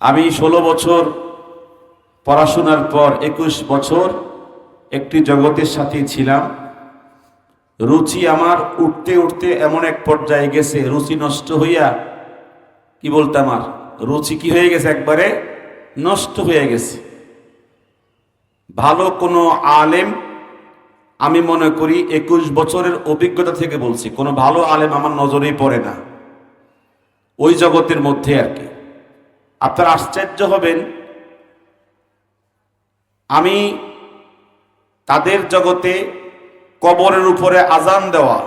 আমি ষোলো বছর পড়াশোনার পর একুশ বছর একটি জগতের সাথে ছিলাম। রুচি আমার উঠতে উঠতে এমন এক পর্যায়ে গেছে, রুচি নষ্ট হইয়া, কি বলতাম আর? রুচি কি হয়ে গেছে একবারে? নষ্ট হয়ে গেছে। ভালো কোনো আলেম আমি মনে করি একুশ বছরের অভিজ্ঞতা থেকে বলছি, কোনো ভালো আলেম আমার নজরেই পড়ে না। ওই জগতের মধ্যে আর কি। আপনারা আশ্চর্য হবেন। আমি তাদের জগতে কবরের উপরে আজান দেওয়া,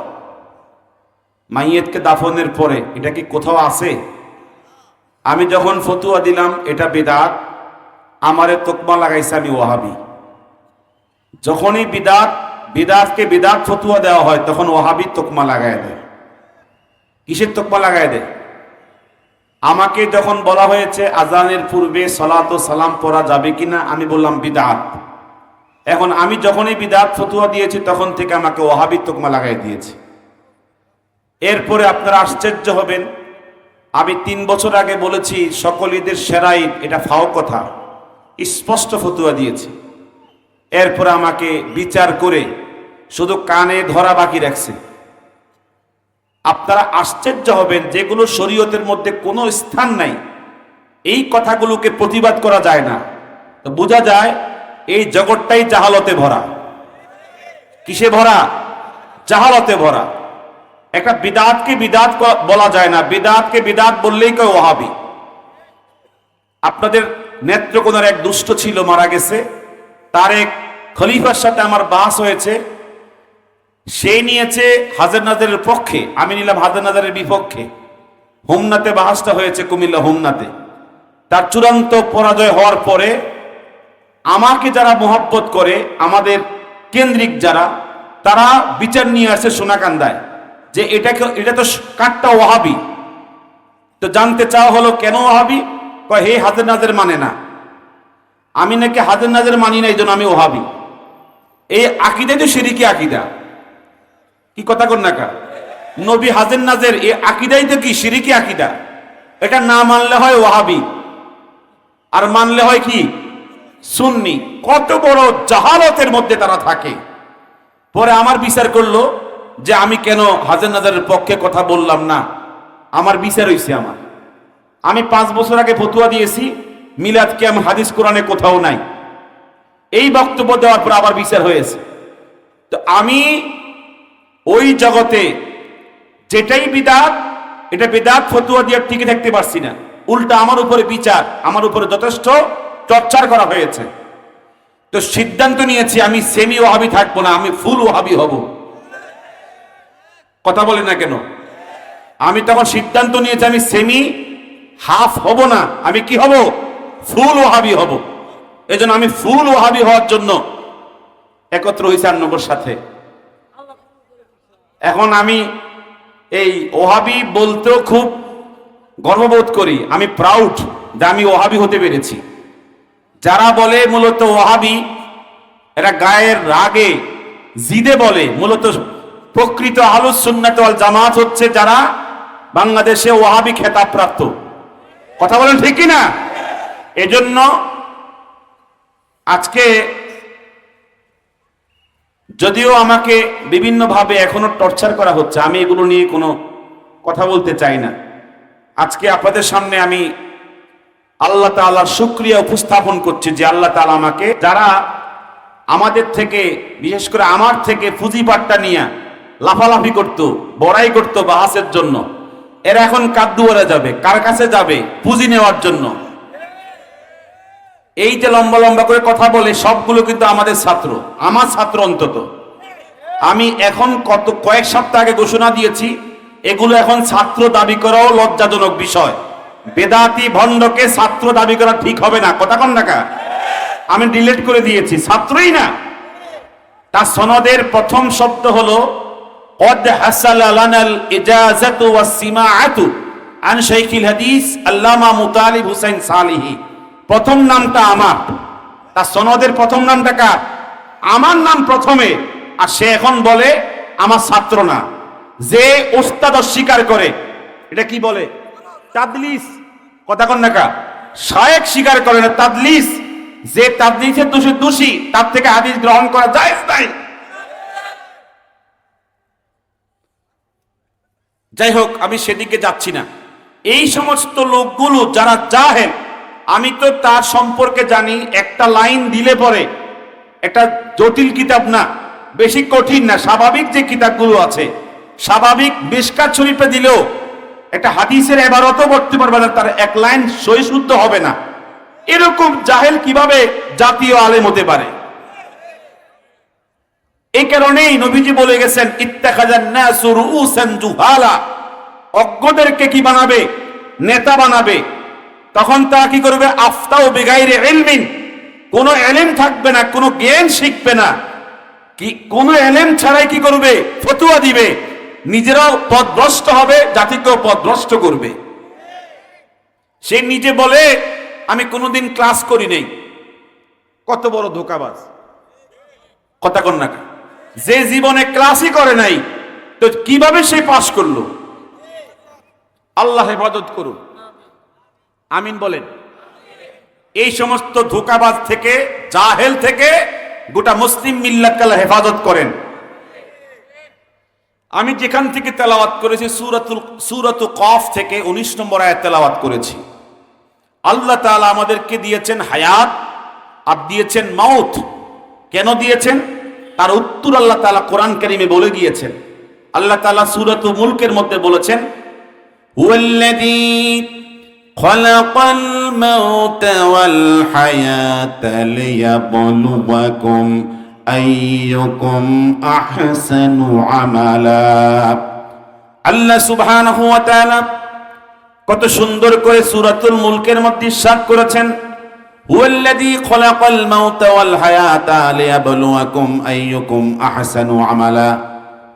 মাইয়েতকে দাফনের পরে, এটা কি কোথাও আছে? আমি যখন ফতুয়া দিলাম, এটা বিদাত, আমারে তোকমা লাগাইছে আমি ওহাবি যখনই বিদাত, বিদাতকে বিদাত ফতুয়া দেওয়া হয়, তখন ওহাবি তোকমা লাগাই দেয়। কিসের তোকমা লাগাই দেয়? আমাকে যখন বলা হয়েছে আজানের পূর্বে সলাত ও সালাম পড়া যাবে কিনা, আমি বললাম বিদাত। এখন আমি যখনই বিদাত ফতুয়া দিয়েছি, তখন থেকে আমাকে ওহাবি তোকমা লাগাই দিয়েছে। এরপরে আপনারা আশ্চর্য হবেন, আমি তিন বছর আগে বলেছি, সকল ঈদের এটা ফাও কথা, স্পষ্ট ফতুয়া দিয়েছি। এরপরে আমাকে বিচার করে শুধু কানে ধরা বাকি রাখছে। আপনারা আশ্চর্য হবেন যেগুলো শরীয়তের মধ্যে কোনো স্থান নাই। এই কথাগুলোকে প্রতিবাদ করা যায় না। তো বোঝা যায়, এই জগৎটাই জাহালতে ভরা। কিসে ভরা? জাহালতে ভরা। একটা বিদাতকে বিদাত বলা যায় না। বিদাতকে বিদাত বললেই কেউ ওহাবি আপনাদের নেত্রকোনার এক দুষ্ট ছিল মারা গেছে। তার এক খলিফার সাথে আমার বাস হয়েছে। সে নিয়েছে হাজার নাজারের পক্ষে, আমি নিলাম হাজার নাজারের বিপক্ষে। হোমনাতে বাহাসটা হয়েছে কুমিল্লা হোমনাতে। তার চূড়ান্ত পরাজয় হওয়ার পরে আমাকে যারা মোহাব্বত করে, আমাদের কেন্দ্রিক যারা, তারা বিচার নিয়ে আসে সোনাকান্দায় যে এটাকে, এটা তো কাঠটা ওহাবি তো জানতে চাওয়া হলো, কেন ওহাবি কয়, হে হাজার নাজের মানে না। আমি নাকি হাজার নাজের মানি না, এই জন্য আমি ওহাবি এই আকিদাই তো সিরিকি আকিদা। কি কথা কর নাকা নবী হাজের নাজের এই আকিদাই তো কি? সিরিকি আকিদা। এটা না মানলে হয় ওয়াহাবি। আর মানলে হয় কি? সুন্নি। কত বড় জাহালতের মধ্যে তারা থাকে। পরে আমার বিচার করল যে আমি কেন হাজার নাজারের পক্ষে কথা বললাম না। আমার বিচার হয়েছে আমার। আমি পাঁচ বছর আগে ফতুয়া দিয়েছি, মিলাদ কেম হাদিস কোরআনে কোথাও নাই। এই বক্তব্য দেওয়ার পর আবার বিচার হয়েছে। তো আমি ওই জগতে যেটাই বিদাত, এটা বিদাত ফতুয়া দিয়ে টিকে থাকতে পারছি না। উল্টা আমার উপরে বিচার, আমার উপরে যথেষ্ট চর্চার করা হয়েছে। তো সিদ্ধান্ত নিয়েছি, আমি সেমি ওহাবি থাকব না, আমি ফুল ওহাবি হব। কথা বলে না কেন? আমি তখন সিদ্ধান্ত নিয়েছি, আমি সেমি হাফ হব না, আমি কি হব? ফুল ওহাবি হব। এজন্য আমি ফুল ওহাবি হওয়ার জন্য একত্র হয়েছি আন্নবর সাথে। এখন আমি এই ওহাবি বলতেও খুব গর্ববোধ করি, আমি প্রাউড যে আমি ওহাবি হতে পেরেছি। যারা বলে মূলত ওহাবি, এরা গায়ের রাগে জিদে বলে, মূলত প্রকৃত আলু সুন্নাত ওয়াল জামাত হচ্ছে যারা বাংলাদেশে ওহাবি খেতাব প্রাপ্ত কথা বলেন ঠিক কি না এজন্য আজকে যদিও আমাকে বিভিন্নভাবে এখনও টর্চার করা হচ্ছে, আমি এগুলো নিয়ে কোনো কথা বলতে চাই না। আজকে আপনাদের সামনে আমি আল্লাহ তাআলার শুক্রিয়া উপস্থাপন করছি যে আল্লাহ তাআলা আমাকে, যারা আমাদের থেকে, বিশেষ করে আমার থেকে পুঁজিপাট্টা নিয়ে লাফালাফি করত, বড়াই করত বাহাসের জন্য, এরা এখন কাদ্দুয়ারে যাবে, কার কাছে যাবে পুঁজি নেওয়ার জন্য? এই যে লম্বা লম্বা করে কথা বলে সবগুলো কিন্তু আমাদের ছাত্র আমার ছাত্র অন্তত আমি এখন কত কয়েক সপ্তাহ আগে ঘোষণা দিয়েছি এগুলো এখন ছাত্র দাবি করাও লজ্জাজনক বিষয় বেদাতি ভণ্ডকে ছাত্র দাবি করা ঠিক হবে না কথা কন টাকা আমি ডিলিট করে দিয়েছি ছাত্রই না তার সনদের প্রথম শব্দ হলো قد حصل لنا الإجازة والسماعة عن شيخ الحديث আল্লামা মুতালিব হুসাইন সালিহি প্রথম নামটা আমার। তার সনদের প্রথম নামটা কার? আমার নাম প্রথমে, আর সে এখন বলে আমার ছাত্র না। যে ওস্তাদ অস্বীকার করে, এটা কি বলে? তাদলিস। কথা কন না কা শায়েক স্বীকার করে না, তাদলিস। যে তাদলিসের দোষী দোষী, তার থেকে হাদিস গ্রহণ করা যায় নাই। যাই হোক, আমি সেদিকে যাচ্ছি না। এই সমস্ত লোকগুলো যারা যা জাহেল আমি তো তার সম্পর্কে জানি, একটা লাইন দিলে পরে, একটা জটিল কিতাব না, বেশি কঠিন না, স্বাভাবিক যে কিতাবগুলো আছে, স্বাভাবিক বেশকার শরীফে দিলেও একটা হাদিসের এবারতও করতে পারবে না, তার এক লাইন সই শুদ্ধ হবে না। এরকম জাহেল কীভাবে জাতীয় আলেম হতে পারে? এই কারণেই নবীজি বলে গেছেন ইত্তাখাজান নাসু রুউসান জুহালা। অজ্ঞদেরকে কি বানাবে? নেতা বানাবে? তখন তারা কি করবে? আফতাও বেগাইরে ইলমিন। কোন এলেম থাকবে না, কোনো জ্ঞান শিখবে না। কি, কোন এলেম ছাড়াই কি করবে? ফতুয়া দিবে। নিজেরাও পদভ্রষ্ট হবে, জাতিকেও পদভ্রষ্ট করবে। সে নিজে বলে, আমি কোনোদিন ক্লাস করি নাই। কত বড় ধোকাবাজ। কথা কন না যে জীবনে ক্লাসই করে নাই, তো কীভাবে সে পাশ করল? আল্লাহ হেফাজত করুন। আমিন বলেন। এই সমস্ত ধোকাবাজ থেকে, জাহেল থেকে গোটা মুসলিম মিল্লাতকালা হেফাজত করেন। আমি যেখান থেকে তেলাওয়াত করেছি, সুরাতুল, সুরাতু কফ থেকে উনিশ নম্বর আয়াত তেলাওয়াত করেছি। আল্লাহ তাআলা আমাদেরকে দিয়েছেন হায়াত, আর দিয়েছেন মাউথ কেন দিয়েছেন? তার উত্তর আল্লাহ তালা কোরআন কারিমে বলে গিয়েছেন আল্লাহ তাআলা সূরাতু মুলকের মধ্যে বলেছেন মাউতা ওয়াল হায়াতা লিয়াবলুয়াকুম আইয়ুকুম আহসানু আমালা আল্লাহ সুবহানাহু কত সুন্দর করে সূরাতুল মুলকের মধ্যে ইরশাদ করেছেন। আমালা।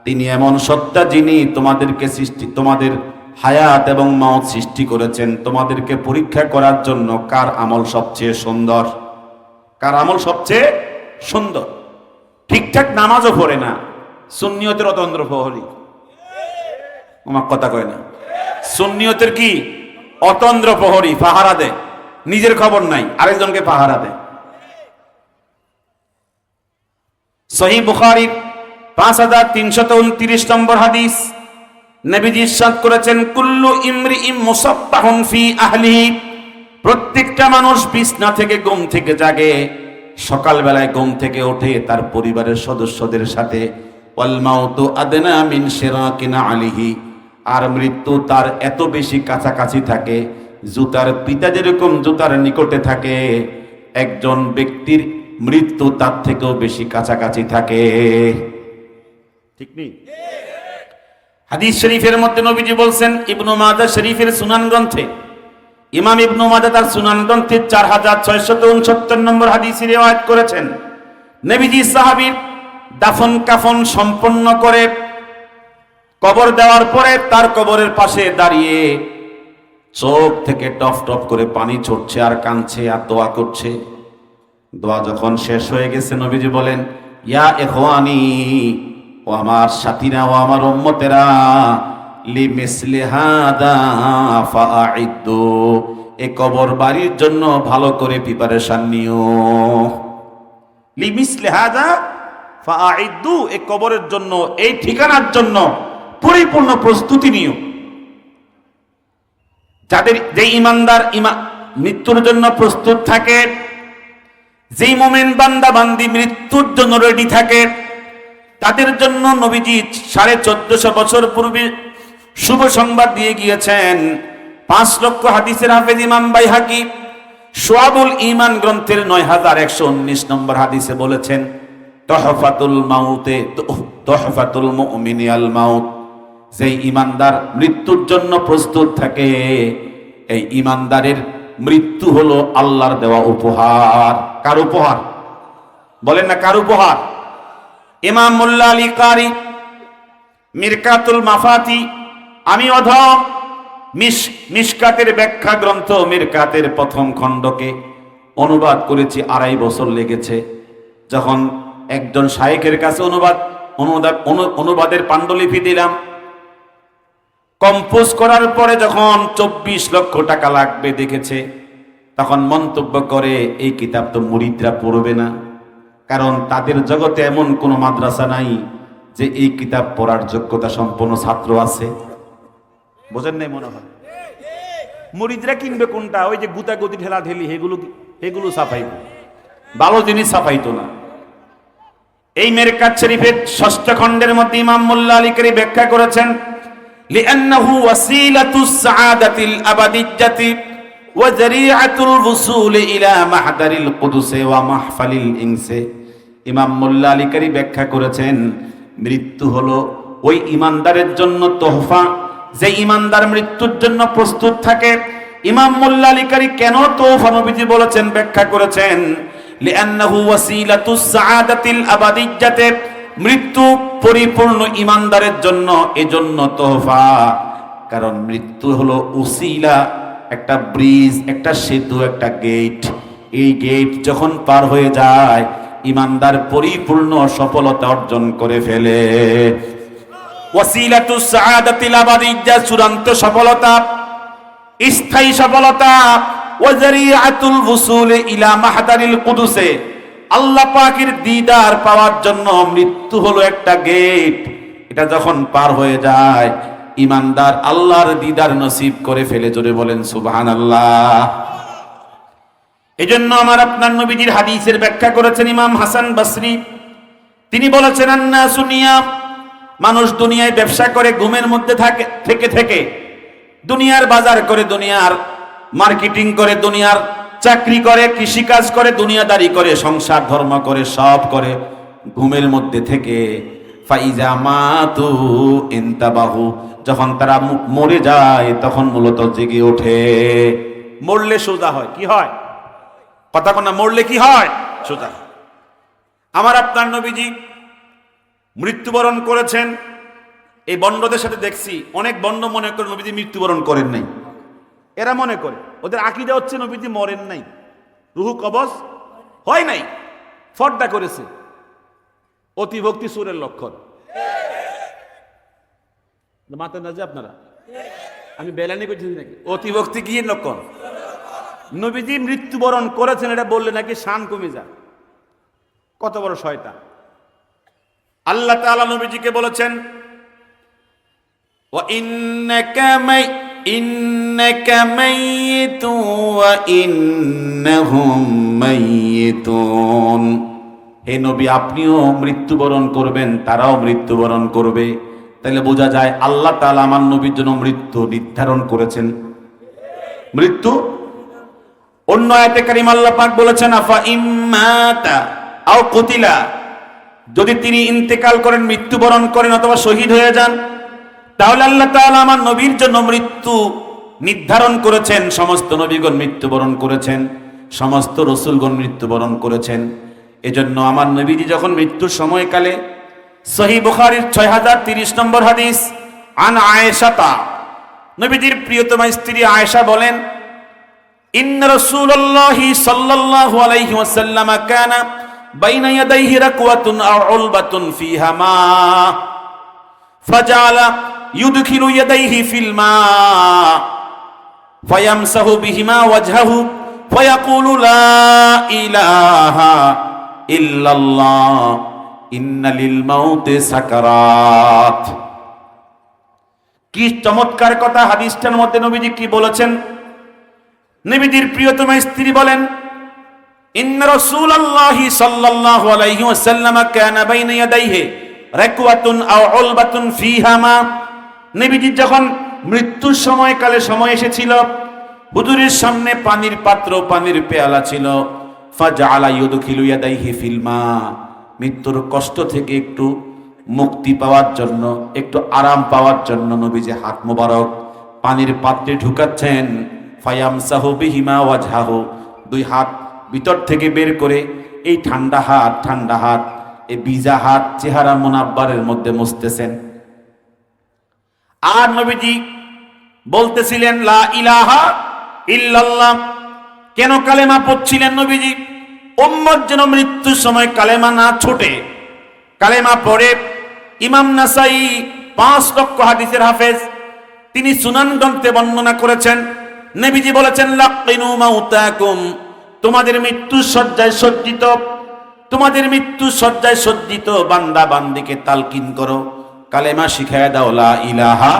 তিনি এমন সত্তা যিনি তোমাদেরকে সৃষ্টি তোমাদের হায়াত এবং মাউত সৃষ্টি করেছেন। তোমাদেরকে পরীক্ষা করার জন্য কার আমল সবচেয়ে সুন্দর? কার আমল সবচেয়ে সুন্দর? ঠিকঠাক নামাজও পড়ে না। সুন্নিয়তের অতন্ত্র প্রহরী। আমার কথা কয় না। সুন্নিয়তের কি? অতন্দ্র প্রহরী, পাহারা দেয়। নিজের খবর নাই, আরেকজনকে পাহারা দেয়। সহি বুখারির পাঁচ হাজার তিনশত উনত্রিশ নম্বর হাদিস। নবীজি ইরশাদ করেছেন, কুল্লু ইমরি ইম মুসাব্বাহুন ফি আহলিহি প্রত্যেকটা মানুষ বিছনা থেকে ঘুম থেকে জাগে, সকালবেলায় ঘুম থেকে ওঠে তার পরিবারের সদস্যদের সাথে, ওয়াল মাউতু আদনা মিন শিরাকিনা আলিহি। আর মৃত্যু তার এত বেশি কাছাকাছি থাকে, জুতার পিতা যেরকম জুতার নিকটে থাকে, একজন ব্যক্তির মৃত্যু তার থেকেও বেশি কাছাকাছি থাকে। ঠিক নেই? হাদিস শরীফের মধ্যে নবীজি বলছেন, ইবনু মাজাহ শরীফের সুনান গ্রন্থে, ইমাম ইবনু মাজাহ তার সুনান গ্রন্থে চার হাজার ছয়শত উনসত্তর নম্বর হাদিস রেওয়ায়ত করেছেন। নবীজি সাহাবীর দাফন কাফন সম্পন্ন করে কবর দেওয়ার পরে তার কবরের পাশে দাঁড়িয়ে চোখ থেকে টপ টপ করে পানি ছড়ছে আর কাঁদছে, আর দোয়া করছে। দোয়া যখন শেষ হয়ে গেছে, নবীজি বলেন, ইয়া এখওয়ানি ও আমার সাথীরা ও আমার উম্মতেরা, লি মিসলি হাদা ফাআইদ্দু, এ কবর বাড়ির জন্য ভালো করে প্রিপারেশন নিও। লি মিসলি হাদা ফাআইদ্দু, এ কবরের জন্য, এই ঠিকানার জন্য পরিপূর্ণ প্রস্তুতি নিও। যাদের যে ইমানদার ইমা, মৃত্যুর জন্য প্রস্তুত থাকে, যেই মোমেন বান্দা বান্দি মৃত্যুর জন্য রেডি থাকে তাদের জন্য নবীজি সাড়ে চোদ্দশো বছর পূর্বে শুভ সংবাদ দিয়ে গিয়েছেন। পাঁচ লক্ষ হাদিসের হাফেজ ইমাম বাই হাকি সোয়াবুল ইমান গ্রন্থের নয় হাজার একশো উনিশ নম্বর হাদিসে বলেছেন, তহফাতুল মাউতে তহফাতুল মুমিনি আল মাউত। যে ইমানদার মৃত্যুর জন্য প্রস্তুত থাকে, এই ইমানদারের মৃত্যু হলো আল্লাহর দেওয়া উপহার। কার উপহার? বলেন না কার উপহার? ইমাম মোল্লা আলী কারি, মিরকাতুল মাফাতি, আমি মিস, মিসকাতের ব্যাখ্যা গ্রন্থ মিরকাতের প্রথম খণ্ডকে অনুবাদ করেছি, আড়াই বছর লেগেছে। যখন একজন শায়েকের কাছে অনুবাদ অনুবাদ, অনু- অনুবাদের পাণ্ডুলিপি দিলাম। কম্পোজ করার পরে যখন চব্বিশ লক্ষ টাকা লাগবে দেখেছে, তখন মন্তব্য করে, এই কিতাব তো মুরিদরা পড়বে না। কারণ তাদের জগতে এমন কোনো মাদ্রাসা নাই যে এই কিতাব পড়ার যোগ্যতা সম্পন্ন ছাত্র আছে। বোঝেন নাই মনে হয়? মুরিদরা কিনবে কোনটা? ওই যে গুতাগুতি ঠেলা ঠেলি এগুলো এগুলো ছাপাইব। ভালো জিনিস ছাপাইতো না। এই মেরকাত শরীফের ষষ্ঠ খণ্ডের মধ্যে ইমাম মোল্লা আলী করি ব্যাখ্যা করেছেন, লিআন্নাহু ওয়াসিলাতুস সাআদাতিল আবাদিজ্জাতি ইলা ওয়া ইমাম ব্যাখ্যা করেছেন, মৃত্যু হলো ওই ইমানদারের জন্য তোহফা। যে ইমানদার মৃত্যুর জন্য প্রস্তুত থাকে, ইমাম মোল্লা আলী কারি কেন তোহফা নবীজি বলেছেন, ব্যাখ্যা করেছেন মৃত্যু পরিপূর্ণ ইমানদারের জন্য, এজন্য তোহফা। কারণ মৃত্যু হলো উসিলা একটা ব্রিজ, একটা সেতু, একটা গেট। এই গেট যখন পার হয়ে যায়, ইমানদার পরিপূর্ণ সফলতা অর্জন করে ফেলে। চূড়ান্ত সফলতা, স্থায়ী সফলতা ওয়ুসুল ইলা কুদুসে। দিদার পাওয়ার জন্য মৃত্যু হলো একটা গেট। এটা যখন পার হয়ে যায় ইমানদার আল্লাহর দিদার নসিব করে ফেলে, জোরে বলেন, সুবহানাল্লাহ। এজন্য আমার আপনার নবীজির হাদিসের ব্যাখ্যা করেছেন ইমাম হাসান বাসরি। তিনি বলেছেন, আন্না সুনিয়া, মানুষ দুনিয়ায় ব্যবসা করে, ঘুমের মধ্যে থাকে, থেকে থেকে দুনিয়ার বাজার করে, দুনিয়ার মার্কেটিং করে, দুনিয়ার চাকরি করে, কৃষিকাজ করে, দুনিয়াদারি করে, সংসার ধর্ম করে, সব করে, ঘুমের মধ্যে থেকে ফাইজা ইন্তাবাহু। যখন তারা মরে যায়, তখন মূলত জেগে ওঠে। মরলে সোজা হয়, কি হয়? কথা কোনা মরলে কি হয়? সোজা আমার আপনার নবীজি মৃত্যুবরণ করেছেন। এই বন্ডদের সাথে দেখছি, অনেক বন্ড মনে করে নবীজি মৃত্যুবরণ করেন নাই। এরা মনে করে, ওদের আকিদা হচ্ছে নবীজি মরেন নাই। রুহু কবজ হয় নাই। ফর্দা করেছে। অতিভক্তি সুরের লক্ষণ। মাথা না যে আপনারা? আমি বেলানি করছি নাকি? অতিভক্তি কি লক্ষণ? নবীজি মৃত্যুবরণ করেছেন, এটা বললে নাকি শান কমে যা কত বড় শয়তা আল্লাহ তাআলা নবীজিকে বলেছেন, ওয়া হে নবী, আপনিও মৃত্যুবরণ করবেন, তারাও মৃত্যুবরণ করবে। তাহলে বোঝা যায় আল্লাহ তাআলা আমার নবীর জন্য মৃত্যু নির্ধারণ করেছেন। মৃত্যু? অন্য আয়াতে কারিম আল্লাহ পাক বলেছেন, আফা ইম্মাতা আও কতিলা। যদি তিনি ইন্তেকাল করেন, মৃত্যুবরণ করেন অথবা শহীদ হয়ে যান, তাহলে আল্লাহ তাআলা আমার নবীর জন্য মৃত্যু নির্ধারণ করেছেন। সমস্ত নবীগণ মৃত্যুবরণ করেছেন, সমস্ত রসুলগণ মৃত্যুবরণ করেছেন। এজন্য আমার নবীজি যখন মৃত্যুর সময়কালে সহি বুখারীর ছয় হাজার তিরিশ নম্বর হাদিস, আন আয়েশা তা নবীজির প্রিয়তম স্ত্রী আয়েশা বলেন, ইন্ন রাসূলুল্লাহি সাল্লাল্লাহু আলাইহি ওয়াসাল্লাম কানা বাইনা ইয়াদাইহি রাকওয়াতুন আও উলবাতুন ফিহা মা ফাজালা ইউদখিলু ইয়াদাইহি ফিল মা ফায়ামসাহু বিহিমা ওয়াজহাহু ফায়াকুলু লা ইলাহা ইল্লাল্লাহ, ইন্নালিল মাউতে সাকারাত। কি চমৎকার কথা হাদিসটার মধ্যে নবীজি কি বলেছেন? নবীজির প্রিয়তম স্ত্রী বলেন, ইন্ন রাসূলুল্লাহি সাল্লাল্লাহু আলাইহি ওয়াসাল্লাম কানা বাইনা ইয়াদাইহি রাকওয়াতুন আও উলবাতুন ফিহামা। নবীজি যখন মৃত্যুর সময়কালে সময় এসেছিল, হুজুরের সামনে পানির পাত্র, পানির পেয়ালা ছিল। ফাজআলা ইউদখিলু ইয়াদাইহি ফিল মা। মৃত্যুর কষ্ট থেকে একটু মুক্তি পাওয়ার জন্য, একটু আরাম পাওয়ার জন্য নবীজি হাত মোবারক পানির পাত্রে ঢুকাচ্ছেন। ফায়ামসাহু বিহিমা ওয়াজহাহু। দুই হাত ভিতর থেকে বের করে এই ঠান্ডা হাত ঠান্ডা হাত, এই বিজা হাত চেহারা মোনাব্বারের মধ্যে মুছতেছেন। আর নবীজি বলতেছিলেন, লা ইলাহা ইল্লাল্লাহ। কেন কালেমা পড়ছিলেন নবীজি? উম্মত যেন মৃত্যুর সময় কালেমা না ছোটে। কালেমা পড়ে ইমাম নাসাই পাঁচ লক্ষ হাদিসের হাফেজ। তিনি সুনান গ্রন্থে বর্ণনা করেছেন, নবীজি বলেছেন লাকিনু মাউতাকুম। তোমাদের মৃত্যু সজ্জায় সজ্জিত, তোমাদের মৃত্যু সজ্জায় সজ্জিত বান্দা বান্দিকে তালকিন করো। কালেমা শিখায় দাও, লা ইলাহা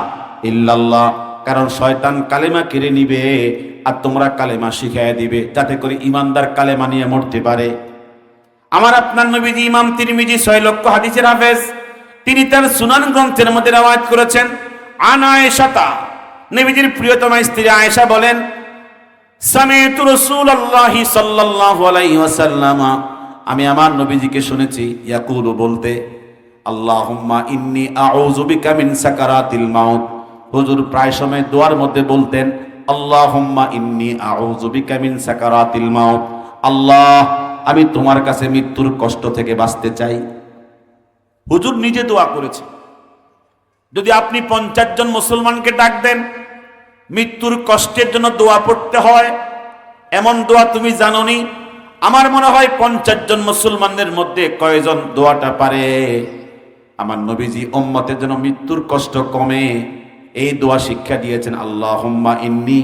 ইল্লাল্লাহ। কারণ শয়তান কালেমা কেড়ে নিবে আর তোমরা কালেমা শিখায় দিবে, যাতে করে ইমানদার কালেমা নিয়ে মরতে পারে। আমার আপনার নবীজি ইমাম তিরমিজি ছয় লক্ষ হাদিসের হাফেজ, তিনি তার সুনান গ্রন্থের মধ্যে রাওয়াত করেছেন, আন আয়েশাতা নবীজির প্রিয়তমা স্ত্রী আয়েশা বলেন, সামিতু রাসূলুল্লাহি সাল্লাল্লাহু আলাইহি ওয়াসাল্লাম আমি আমার নবীজিকে শুনেছি, ইয়াকুলু বলতে, আল্লাহুম্মা ইন্নী আউযু বিকা মিন সাকারাতিল মাউত হুজুর প্রায় সময় দোয়ার মধ্যে বলতেন আল্লাহুম্মা ইন্নী আউযু বিকা মিন সাকারাতিল আল্লাহ, আমি তোমার কাছে মৃত্যুর কষ্ট থেকে বাঁচতে চাই। হুজুর নিজে দোয়া করেছে। যদি আপনি পঞ্চাশ জন মুসলমানকে ডাক দেন, মৃত্যুর কষ্টের জন্য দোয়া পড়তে হয়, এমন দোয়া তুমি জানোনি? আমার মনে হয় পঞ্চাশ জন মুসলমানদের মধ্যে কয়জন দোয়াটা পারে? আমার নবীজি উম্মতের জন্য মৃত্যুর কষ্ট কমে। এই দোয়া শিক্ষা দিয়েছেন আল্লাহুম্মা ইন্নি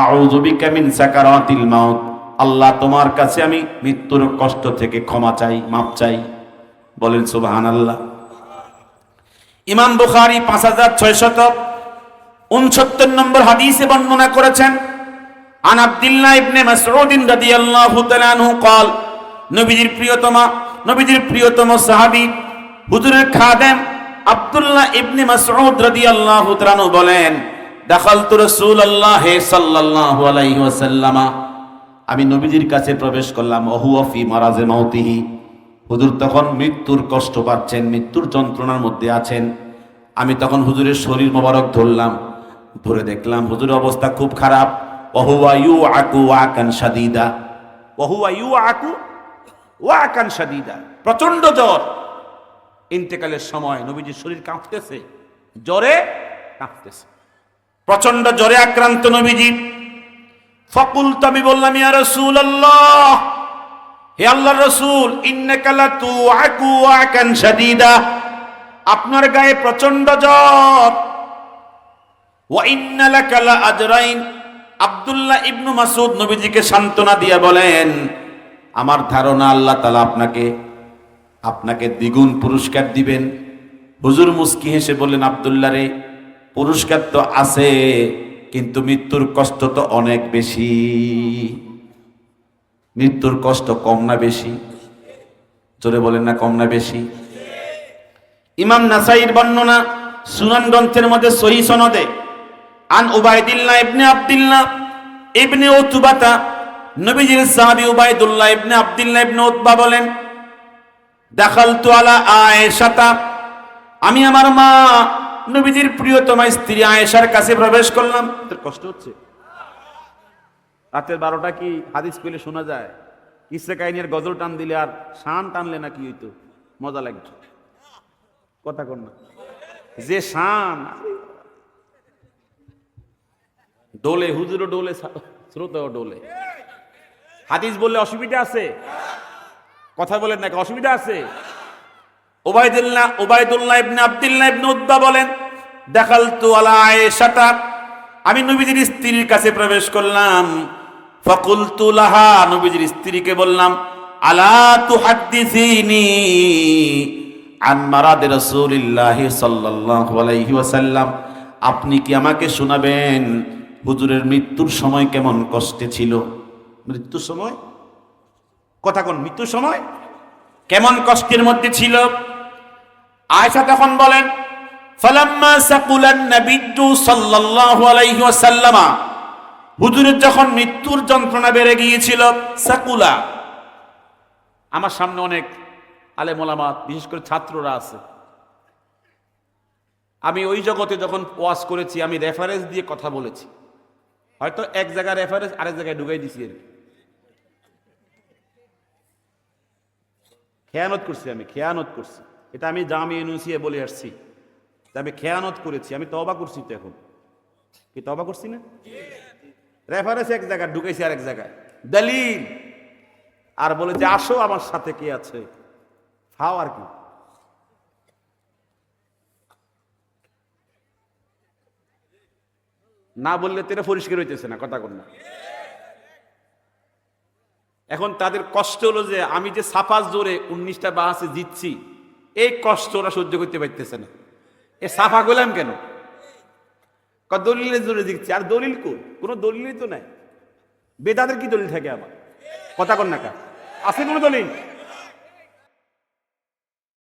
আউযু বিকা মিন সাকারাতিল মাউত আল্লাহ তোমার কাছে আমি মৃত্যুর কষ্ট থেকে ক্ষমা চাই মাপ চাই বলেন সুবহানাল্লাহ ইমাম বুখারী পাঁচ হাজার ছয়শত উনসত্তর নম্বর হাদিসে বর্ণনা করেছেন আন আব্দুল্লাহ ইবনে মাসউদ রাদিয়াল্লাহু তাআলা আনহু قال নবীজির প্রিয়তমা নবীজির প্রিয়তম সাহাবী হুজুরের খাদেম আব্দুল্লাহ ইবনে মাসউদ রাদিয়াল্লাহু তাআলা বলেন, দাখালতু রাসূলুল্লাহ সাল্লাল্লাহু আলাইহি ওয়াসাল্লাম। আমি নবীজির কাছে প্রবেশ করলাম, ওহুয়া ফি মারাজে মাউতিহি। হুজুর তখন মৃত্যুর কষ্ট পাচ্ছেন, মৃত্যুর যন্ত্রণার মধ্যে আছেন। আমি তখন হুজুরের শরীর মোবারক ধরলাম, ধরে দেখলাম হুজুরের অবস্থা খুব খারাপ। ওহুয়া ইউ আকু ওয়াকান সাদিদা ওহুয়া ইউ আকু ওয়াকান সাদিদা প্রচণ্ড জ্বর। ইন্তেকালের সময় নবীজির শরীর কাঁপতেছে, জ্বরে কাঁপতেছে। প্রচণ্ড জ্বরে আক্রান্ত নবীজি। ফকুল তো আমি বললাম, ইয়া রসুল রাসূলুল্লাহ, হে আল্লাহ রসুল ইন্নাকালা তু আকু আকান শাদীদা, আপনার গায়ে প্রচণ্ড জ্বর। ওয়া ইন্না লাকা লা আজরাইন। আব্দুল্লাহ ইবনু মাসুদ নবীজিকে সান্ত্বনা দিয়ে বলেন, আমার ধারণা আল্লাহ তাআলা আপনাকে আপনাকে দ্বিগুণ পুরস্কার দিবেন। হুজুর মুস্কি হেসে বললেন, আব্দুল্লাহ রে, পুরস্কার তো আছে, কিন্তু মৃত্যুর কষ্ট তো অনেক বেশি। মৃত্যুর কষ্ট কম না বেশি? জোরে বলেন না, কম না বেশি। ইমাম নাসাইর বর্ণনা সুনান গ্রন্থের মধ্যে সহি সনদে, আন উবাইদিল্লাহ ইবনে আব্দুল্লাহ, ইবনে উতবাতা নবীজির সাহাবী উবাইদুল্লাহ ইবনে আব্দুল্লাহ ইবনে উতবা বলেন দাখালতু আলা আয়েশাতা। আমি আমার মা, নবীজির প্রিয়তমা স্ত্রী আয়েশার কাছে প্রবেশ করলাম। কষ্ট হচ্ছে। রাতের বারোটা কি হাদিস পেলে শোনা যায়? কিসে কাহিনীর গজল টান দিলে আর শান টানলে না কি হইতো? মজা লাগতো কথা কর না। যে শান ডোলে হুজুরও ডোলে শ্রোতাও ডোলে হাদিস বললে অসুবিধা আছে? কথা বলেন নাকি? অসুবিধা আছে? ওবায়দুল্লাহ ওবায়দুল্লাহ ইবনে আব্দুল্লাহ ইবনে উদ্বা বলেন, দেখালতু আলা আয়েশাতা। আমি নবীজির স্ত্রীর কাছে প্রবেশ করলাম। ফকুলতু লাহা, নবীজির স্ত্রীকে বললাম, আলা তুহাদ্দিসিনি আন মারাদ রাসূলিল্লাহি সাল্লাল্লাহু আলাইহি ওয়াসাল্লাম। আপনি কি আমাকে শোনাবেন? হুজুরের মৃত্যুর সময় কেমন কষ্টে ছিল? মৃত্যুর সময়? কথা কোন মৃত্যুর সময়? কেমন কষ্টের মধ্যে ছিল? আয়েশা তখন বলেন, ফালাম্মা সাকুলান নাবিয়্যু সাল্লাল্লাহু আলাইহি ওয়াসাল্লামা। হুজুরের যখন মৃত্যুর যন্ত্রণা বেড়ে গিয়েছিল, সাকুলা। আমার সামনে অনেক আলেমোলামাত বিশেষ করে ছাত্ররা আছে। আমি ওই জগতে যখন ওয়াজ করেছি, আমি রেফারেন্স দিয়ে কথা বলেছি। হয়তো এক জায়গায় রেফারেন্স আরেক জায়গায় ঢুকাই দিছি আর কি। খেয়ানত করছি আমি, খেয়ানত করছি। এটা আমি জামি ইউনুসিয়ে বলে আসছি। আমি খেয়ানত করেছি, আমি তবা করছি তো এখন। কি তবা করছি না? রেফারেন্স এক জায়গায়, ঢুকেছি আর এক জায়গায়। দলিল। আর বলে যে, আসো আমার সাথে কে আছে? ফাও আর কি? না বললে তো এটা পরিষ্কার হইতেছে না, কথা কন না। এখন তাদের কষ্ট হলো যে আমি যে সাফাস জোরে উনিশটা বাহাসে জিতছি, এই কষ্ট ওরা সহ্য করতে পারতেছে না। এ সাফা গোলাম কেন? দলিলের জোরে জিতছি। আর দলিল কোন কোনো দলিলই তো নাই। বেদাদের কি দলিল থাকে আবার? কথা কন্যাকা আছে কোনো দলিল?